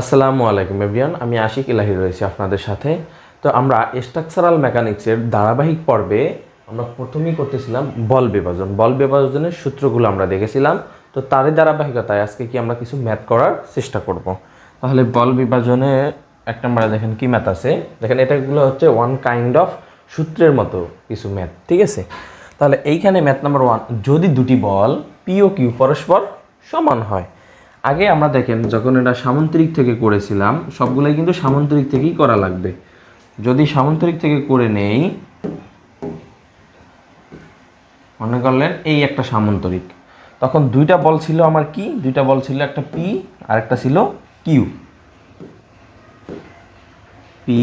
আসসালামু আলাইকুম এভিয়ান আমি আশিক ইলাহি রয়েছি আপনাদের সাথে। তো আমরা স্ট্রাকচারাল মেকানিক্সের ধারাবাহিক পর্বে আমরা প্রথমেই করতেছিলাম বল বিভাজন। বল বিভাজনের সূত্রগুলো আমরা দেখেছিলাম। তো তারই ধারাবাহিকতায় আজকে কি আমরা কিছু ম্যাথ করার চেষ্টা করব? তাহলে বল বিভাজনে এক নম্বরে দেখেন কি ম্যাথ আছে? দেখেন এটাগুলো হচ্ছে ওয়ান কাইন্ড অফ সূত্রের মতো কিছু ম্যাথ, ঠিক আছে? তাহলে এইখানে ম্যাথ নাম্বার ওয়ান যদি দুটি বল পি ও কিউ পরস্পর সমান হয় আগে আমরা দেখেন, যখন এটা সামন্তরিক থেকে করেছিলাম, সবগুলোই কিন্তু সামন্তরিক থেকেই করা লাগবে। যদি সামন্তরিক থেকে করে নেই, মনে করলেন এই একটা সামন্তরিক। তখন দুইটা বল ছিল আমার কি? দুইটা বল ছিল একটা পি আর একটা ছিল কিউ পি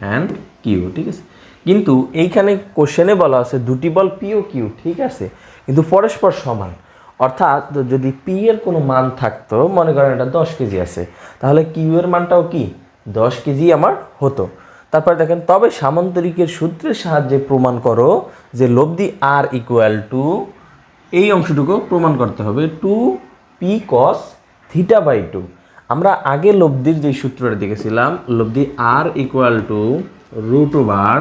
অ্যান্ড কিউ ঠিক আছে? কিন্তু এইখানে কোশ্চেনে বলা আছে দুটি বল পি ও কিউ ঠিক আছে? কিন্তু পরস্পর সমান। অর্থাৎ যদি পি এর কোনো মান থাকতো, মনে করেন এটা দশ কেজি আছে, তাহলে কিউ এর মানটাও কি? দশ কেজি আমার হতো। তারপর দেখেন, তবে সামান্তরিকের সূত্রের সাহায্যে প্রমাণ করো যে লব্ধি আর ইকুয়াল টু এই অংশটুকু প্রমাণ করতে হবে two P cos theta by two আমরা আগে লব্ধির যে সূত্রটা দেখেছিলাম, লব্ধি R equal to root over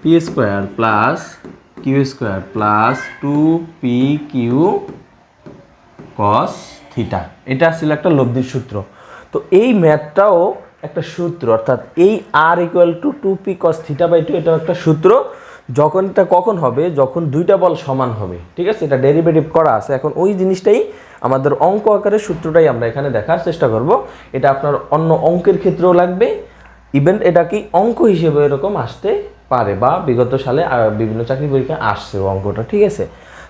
P square plus Q square plus two P Q cos theta এটা ছিল একটা লব্ধির সূত্র। তো এই ম্যাথটাও একটা সূত্র, অর্থাৎ এই R equal to two P cos theta by two এটাও একটা সূত্র। যখন এটা কখন হবে? যখন দুইটা বল সমান হবে। ঠিক আছে? এটা ডেরিভেটিভ করা আছে। এখন ওই জিনিসটাই আমাদের অঙ্ক আকারের সূত্রটাই আমরা এখানে দেখার চেষ্টা করব। এটা আপনার অন্য অঙ্কের ক্ষেত্রেও লাগবে। ইভেন এটা কি অঙ্ক হিসেবে এরকম আসতে পারে বা বিগত সালে বিভিন্ন চাকরি পরীক্ষায় আসছে অঙ্কটা, ঠিক আছে?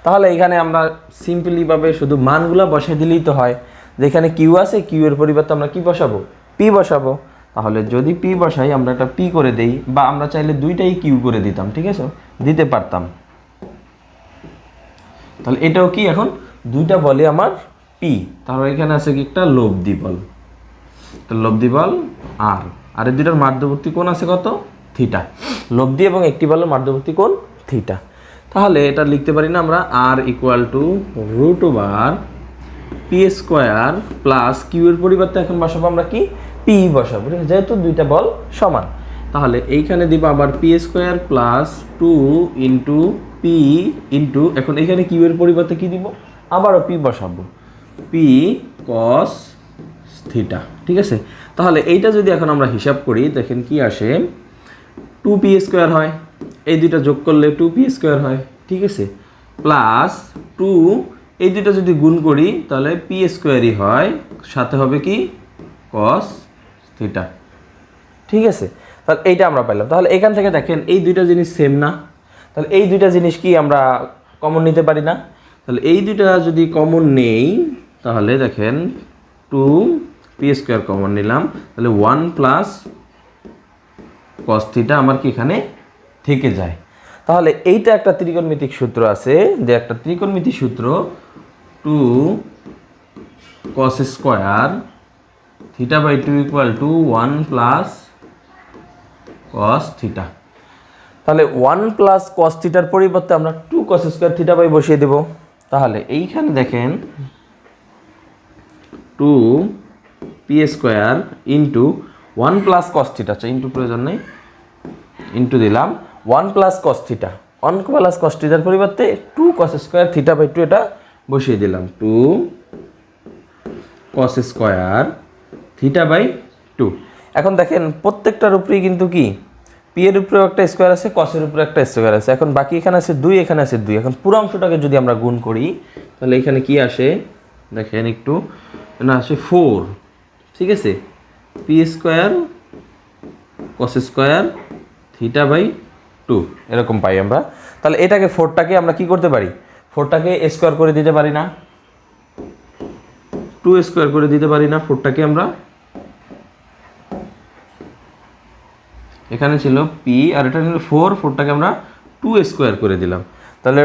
তাহলে এখানে আমরা সিম্পলিভাবে শুধু মানগুলো বসাই দিলেই তো হয়। যেখানে কিউ আছে কিউ এর পরিবর্তে আমরা কি বসাবো? পি বসাবো। তাহলে যদি পি বসাই, আমরা একটা পি করে দেই, বা আমরা চাইলে দুইটাই কিউ করে দিতাম, ঠিক আছে? দিতে পারতাম। তাহলে এটাও কি এখন? দুইটা বলে আমার পি তাহলে এখানে আছে কি একটা লব্ধি বল। তো লব্ধি বল আর আর দুইটার মাধ্যবর্তী কোণ আছে কত? থিটা। লব্ধি এবং একটি বলের মাধ্যবর্তী কোণ থিটা। তাহলে এটা লিখতে পারি না আমরা R equal to root over P square plus Q এর পরিবর্তে এখন বসাবো আমরা কি? পি বসাবো? যেহেতু দুইটা বল সমান। তাহলে এইখানে দিব আবার P square plus two into P into এখন এখানে কিউ এর পরিবর্তে কি দিব? আবারও পি বসাবো। পি কস থিটা ঠিক আছে? তাহলে এইটা যদি এখন আমরা হিসাব করি, দেখেন কি আসে টু পি স্কোয়ার হয়। এই দুইটা যোগ করলে টু পি স্কোয়ার হয়, ঠিক আছে? প্লাস টু এই দুইটা যদি গুণ করি, তাহলে পি স্কোয়ারই হয়, সাথে হবে কি? কস থিটা ঠিক আছে? তাহলে এইটা আমরা পাইলাম। তাহলে এখান থেকে দেখেন, এই দুইটা জিনিস সেম না। তাহলে এই দুইটা জিনিস কি আমরা কমন নিতে পারি না? তাহলে এই দুইটা যদি কমন নেই, তাহলে দেখেন টু পি স্কোয়ার কমন নিলাম। তাহলে ওয়ান প্লাস কস থিটা আমার কি এখানে থেকে যায়। তাহলে এইটা একটা ত্রিকোণমিতিক সূত্র আছে, যে একটা ত্রিকোণমিতিক সূত্র two cos square theta by two equal to one plus cos theta তাহলে ওয়ান প্লাস কস থিটার পরিবর্তে আমরা two cos square theta by বসিয়ে দেব। তাহলে এইখানে দেখেন two P square into one plus cos theta আচ্ছা ইন্টু প্রয়োজন নেই। ইন্টু দিলাম one plus cos theta one plus cos থিটার পরিবর্তে two cos square theta by two এটা বসিয়ে দিলাম। Two cos square theta by two এখন দেখেন, প্রত্যেকটার উপরেই কিন্তু কি? পি এর উপরেও একটা স্কোয়ার আছে কসের উপরে একটা স্কোয়ার আছে। এখন বাকি এখানে আছে দুই, এখানে আছে দুই। এখন পুরো অংশটাকে যদি আমরা গুণ করি, তাহলে এখানে কি আসে? দেখেন একটু, না, আসে ফোর ঠিক আছে? P square cos square theta by two এরকম পাই আমরা। তাহলে এটাকে ফোরটাকে আমরা কি করতে পারি? ফোরটাকে স্কোয়ার করে দিতে পারি না। টু স্কোয়ার করে দিতে পারি না ফোরটাকে আমরা। এখানে ছিল পি আর এটা ছিল ফোর ফোরটাকে আমরা টু স্কোয়ার করে দিলাম। তাহলে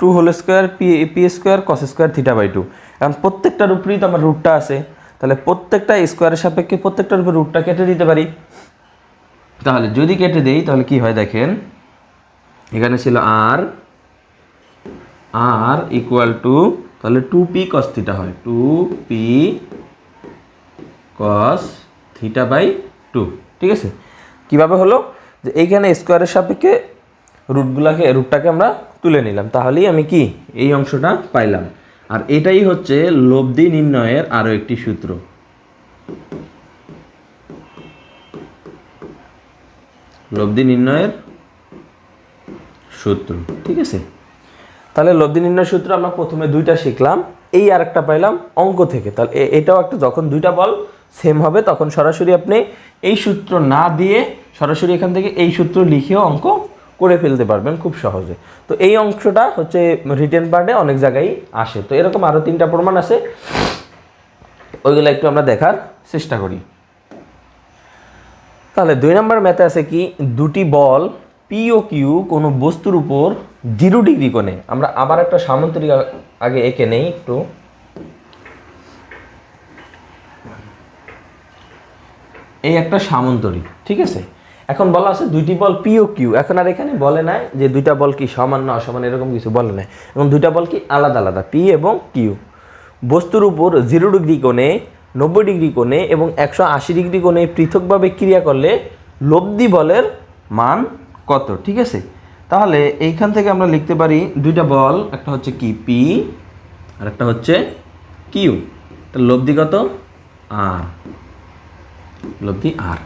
two whole square P P square cos square theta by two এখন প্রত্যেকটার উপরেই তো আমার রুটটা আছে। তাহলে প্রত্যেকটা স্কোয়ারের সাপেক্ষে প্রত্যেকটার উপরে রুটটা কেটে দিতে পারি। তাহলে যদি কেটে দেই, তাহলে কি হয় দেখেন? এখানে ছিল আর আর ইকুয়াল টু তাহলে টু পি কস থিটা হয়। Two P cos theta by two ঠিক আছে? কীভাবে হলো? যে এইখানে স্কোয়ারের সাপেক্ষে রুটগুলাকে রুটটাকে আমরা তুলে নিলাম। তাহলেই আমি কি? এই অংশটা পাইলাম। আর এটাই হচ্ছে লব্ধি নির্ণয়ের আরও একটি সূত্র। লব্ধি নির্ণয়ের সূত্র, ঠিক আছে? তাহলে লব্ধি নির্ণয় সূত্র আমরা প্রথমে দুইটা শিখলাম, এই আর একটা পাইলাম অঙ্ক থেকে। তাহলে এটাও একটা যখন দুইটা বল সেম হবে, তখন সরাসরি আপনি এই সূত্র না দিয়ে সরাসরি এখান থেকে এই সূত্র লিখেও অঙ্ক করে ফেলতে পারবেন খুব সহজে। তো এই অংশটা হচ্ছে রিটেন পার্টে অনেক জায়গায় আসে। তো এরকম আরও তিনটা প্রমাণ আছে, ওইগুলো একটু আমরা দেখার চেষ্টা করি। তাহলে দুই নম্বর ম্যাথে আছে কি? দুটি বল পি ও কিউ কোনো বস্তুর উপর জিরো ডিগ্রি কোণে। আমরা আবার একটা সামান্তরিক আগে এঁকে নেই একটু। এই একটা সামান্তরিক, ঠিক আছে? এখন বলা আছে দুইটি বল পি ও কিউ এখন আর এখানে বলে নাই যে দুইটা বল কি সমান না অসমান, এরকম কিছু বলে নাই। এবং দুইটা বল কি আলাদা আলাদা পি এবং কিউ বস্তুর উপর জিরো ডিগ্রি কোণে নব্বই ডিগ্রি কোণে এবং একশো আশি ডিগ্রি কোণে পৃথকভাবে ক্রিয়া করলে লব্ধি বলের মান কত? ঠিক আছে? তাহলে এইখান থেকে আমরা লিখতে পারি দুইটা বল, একটা হচ্ছে কি? পি, আর একটা হচ্ছে কিউ। লব্ধি কত? আর। লব্ধি আর।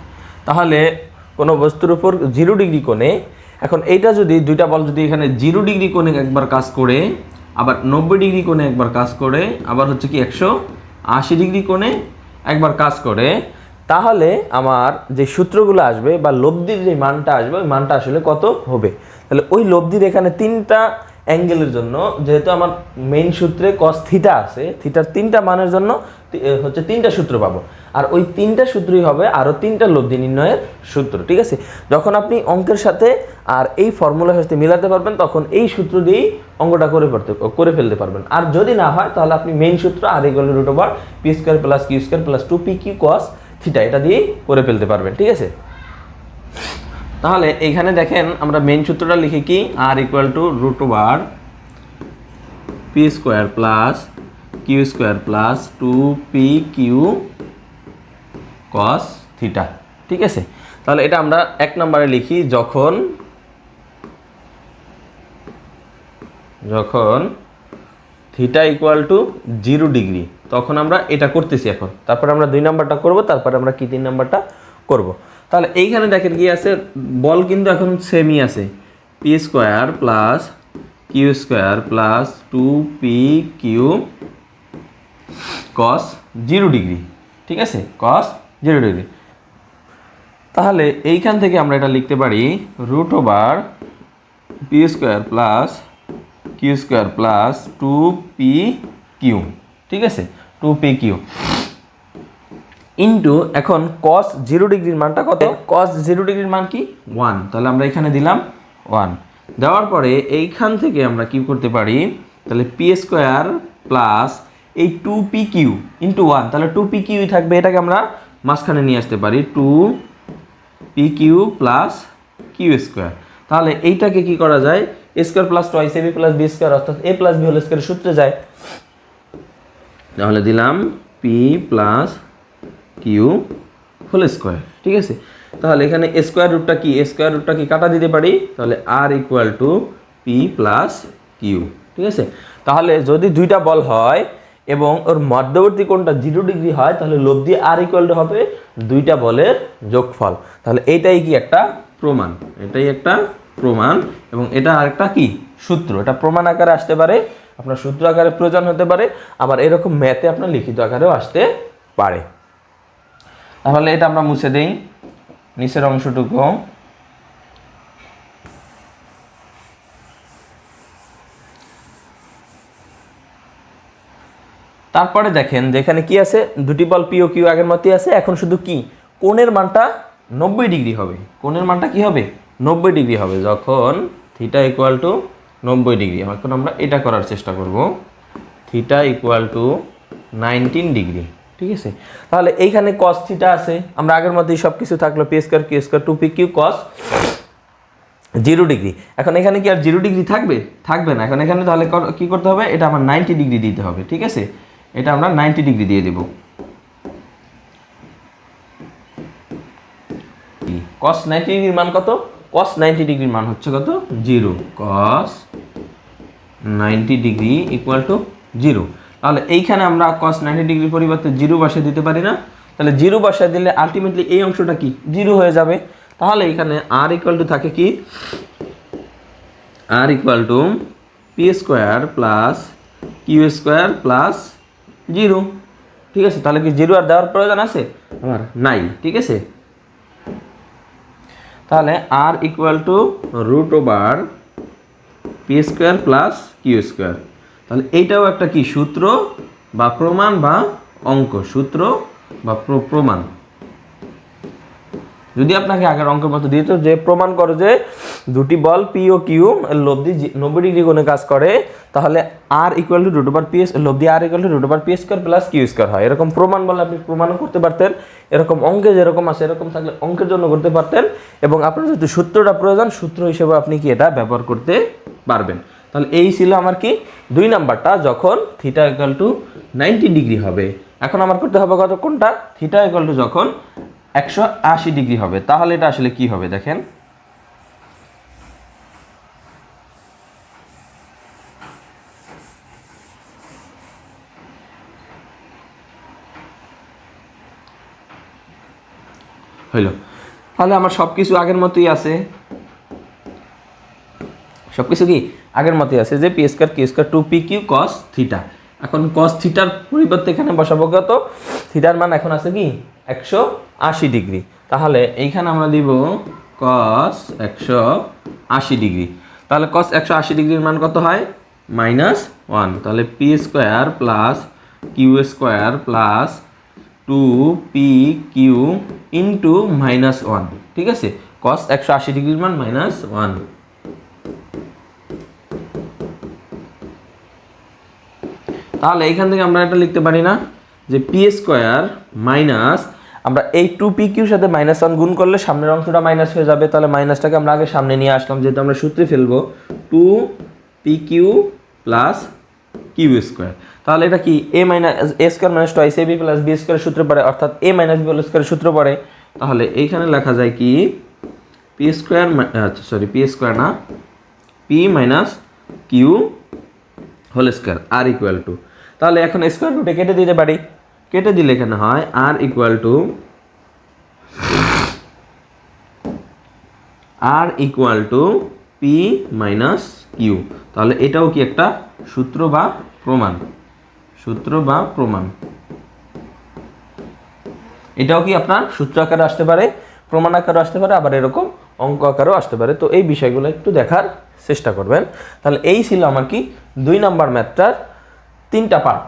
তাহলে কোনো বস্তুর উপর জিরো ডিগ্রি কোণে, এখন এইটা যদি দুইটা বল যদি এখানে জিরো ডিগ্রি কোণে একবার কাজ করে, আবার নব্বই ডিগ্রি কোণে একবার কাজ করে, আবার হচ্ছে কি একশো আশি ডিগ্রি কোণে একবার কাজ করে, তাহলে আমার যে সূত্রগুলো আসবে বা লব্ধির যে মানটা আসবে, ওই মানটা আসলে কত হবে? তাহলে ওই লব্ধির এখানে তিনটা অ্যাঙ্গেলের জন্য, যেহেতু আমার মেইন সূত্রে কস থিটা আছে থিটার তিনটা মানের জন্য হচ্ছে তিনটা সূত্র পাবো। আর ওই তিনটা সূত্রই হবে আরও তিনটা লব্ধি নির্ণয়ের সূত্র, ঠিক আছে? যখন আপনি অঙ্কের সাথে আর এই ফর্মুলার সাথে মিলাতে পারবেন, তখন এই সূত্র দিয়েই অঙ্কটা করে পড়তে, করে ফেলতে পারবেন। আর যদি না হয়, তাহলে আপনি মেইন সূত্র R equal root over P square plus Q square plus two P Q cos theta এটা দিয়েই করে ফেলতে পারবেন, ঠিক আছে? তাহলে এখানে দেখেন আমরা মেন সূত্রটা লিখি কি? R equal to root over P square plus Q square plus two P Q cos theta ঠিক আছে? তাহলে এটা আমরা এক নম্বরে লিখি, যখন যখন theta equal to zero degree তখন আমরা এটা করতেছি এখন। তারপরে আমরা দুই নাম্বারটা করব, তারপরে আমরা কি তিন নাম্বারটা করব। তাহলে এইখানে দেখেন কি আছে? বল কিন্তু এখন সেমই আছে। P square plus Q square plus two P Q cos zero degree ঠিক আছে? কস জিরো ডিগ্রি তাহলে এইখান থেকে আমরা এটা লিখতে পারি root over P square plus Q square plus two P Q ঠিক আছে? টু পি কিউ ইন্টু এখন কস জিরো ডিগ্রির মানটা কত? কস জিরো ডিগ্রির মান কি? ওয়ান তাহলে আমরা এখানে দিলাম ওয়ান দেওয়ার পরে এইখান থেকে আমরা কি করতে পারি? তাহলে পি স্কোয়ার প্লাস এই two P Q into one তাহলে টু পি কিউই থাকবে এটাকে আমরা মাঝখানে নিয়ে আসতে পারি। Two P Q plus Q square তাহলে এইটাকে কি করা যায়? A square plus twice A B plus B square অর্থাৎ A plus B whole square সূত্রে যায়। তাহলে দিলাম P plus Q whole square ঠিক আছে? তাহলে এখানে স্কোয়ার রুটটা কি? স্কোয়ার রুটটা কি কাটা দিতে পারি? তাহলে R equal to P plus Q ঠিক আছে? তাহলে যদি দুইটা বল হয় এবং ওর মধ্যবর্তী কোণটা জিরো ডিগ্রি হয়, তাহলে লব্ধি আর ইকুয়াল টু হবে দুইটা বলের যোগফল। তাহলে এইটাই কি একটা প্রমাণ? এটাই একটা প্রমাণ এবং এটা আরেকটা কি? সূত্র। এটা প্রমাণ আকারে আসতে পারে, আপনার সূত্র আকারে প্রয়োজন হতে পারে, আবার এরকম ম্যাথে আপনার লিখিত আকারেও আসতে পারে। তাহলে এটা আমরা মুছে দেই। নিচের অংশটুকু। তারপরে দেখেন যেখানে কি আছে? দুটি বল পিও কিউ আগের মতোই আছে, এখন শুধু কি? কোণের মানটা নব্বই ডিগ্রি হবে। কোণের মানটা কি হবে? নব্বই ডিগ্রি হবে, যখন থিটা ইকুয়াল টু নব্বই ডিগ্রি। এখন আমরা এটা করার চেষ্টা করব। Theta equal to nineteen degree. ঠিক আছে? তাহলে এইখানে কস থিটা আছে। আমরা আগের মধ্যেই সব কিছু থাকল P square Q square two P Q cos zero degree এখন এখানে কি আর জিরো ডিগ্রি থাকবে? থাকবে না। এখন এখানে তাহলে কি করতে হবে? এটা আমার নাইনটি ডিগ্রি দিতে হবে, ঠিক আছে? এটা আমরা নাইনটি ডিগ্রি দিয়ে দেব। কস নাইনটি ডিগ্রির মান কত? কস নাইনটি ডিগ্রির মান হচ্ছে কত? Zero cos ninety degree equal to zero তাহলে এইখানে আমরা কস নাইনটি ডিগ্রি পরিবর্তে জিরো বসিয়ে দিতে পারি না। তাহলে জিরো বসায় দিলে আলটিমেটলি এই অংশটা কি? জিরো হয়ে যাবে। তাহলে এখানে আর ইকুয়াল টু থাকে কি? R equal to P square plus Q square plus zero. ঠিক আছে? তাহলে কি জিরো আর দেওয়ার প্রয়োজন আছে? আমার নাই। ঠিক আছে? তাহলে R equal to root over P square plus Q square তাহলে এইটাও একটা কি? সূত্র বা প্রমাণ বা অঙ্ক। সূত্র বা প্র- প্রমাণ। যদি আপনাকে আগের অঙ্কের মতো দিত যে প্রমাণ করো যে দুটি বল পি ও কিউ লব্ধি নব্বই ডিগ্রি কোণে কাজ করে, তাহলে R equal to root over P S লব্ধি R equal to root over P square plus Q square হয়। এরকম প্রমাণ বলে আপনি প্রমাণও করতে পারতেন। এরকম অঙ্কে যেরকম আছে, এরকম থাকলে অঙ্কের জন্য করতে পারতেন। এবং আপনার যদি সূত্রটা প্রয়োজন, সূত্র হিসেবে আপনি কি এটা ব্যবহার করতে পারবেন। তাহলে এই ছিল আমার কি? দুই নাম্বারটা, যখন theta equal to ninety degree হবে। এখন আমার করতে হবে কত? কোনটা? থিটা ইকুয়াল টু যখন একশো আশি ডিগ্রি হবে। তাহলে এটা আসলে কি হবে দেখেন? হইল। তাহলে আমার সব কিছু আগের মতোই আছে। সব কিছু কি আগের মতোই আছে, যে P square, Q square, two P Q cos theta এখন কস থিটার পরিবর্তে এখানে বসাবো কত? থিটার মান এখন আছে কি? একশো আশি ডিগ্রি। তাহলে এইখানে আমরা দিব কস একশো আশি ডিগ্রি। তাহলে কস একশো আশি ডিগ্রির মান কত হয়? Minus one. তাহলে P square plus Q square plus two P Q into minus one. ঠিক আছে? কস একশো আশি ডিগ্রির মান মাইনাস ওয়ান। তাহলে এখান থেকে আমরা এটা লিখতে পারি না, যে পি স্কোয়ার মাইনাস আমরা এই টু পি কিউর সাথে মাইনাস ওয়ান গুণ করলে সামনের অংশটা মাইনাস হয়ে যাবে, তাহলে মাইনাসটাকে আমরা আগে সামনে নিয়ে আসলাম, যেহেতু আমরা সূত্রে ফেলব two P Q plus Q square তাহলে এটা কি A minus A square minus twice A B plus B square সূত্র পড়ে, অর্থাৎ এ মাইনাস বি হোল স্কোয়ারের সূত্র পড়ে, তাহলে এইখানে লেখা যায় কি পি স্কোয়ার আচ্ছা সরি পি স্কোয়ার না P minus Q whole square R equal to তাহলে এখন স্কোয়ার রুটে কেটে দিতে পারি। কেটে দিলে এখানে হয় R equal to R equal to P minus Q তাহলে এটাও কি একটা সূত্র বা প্রমাণ? সূত্র বা প্রমাণ। এটাও কি আপনার সূত্র আকারে আসতে পারে, প্রমাণ আকারও আসতে পারে, আবার এরকম অঙ্ক আকারও আসতে পারে। তো এই বিষয়গুলো একটু দেখার চেষ্টা করবেন। তাহলে এই ছিল আমার কি দুই নাম্বার ম্যাথটার তিনটা পার্ট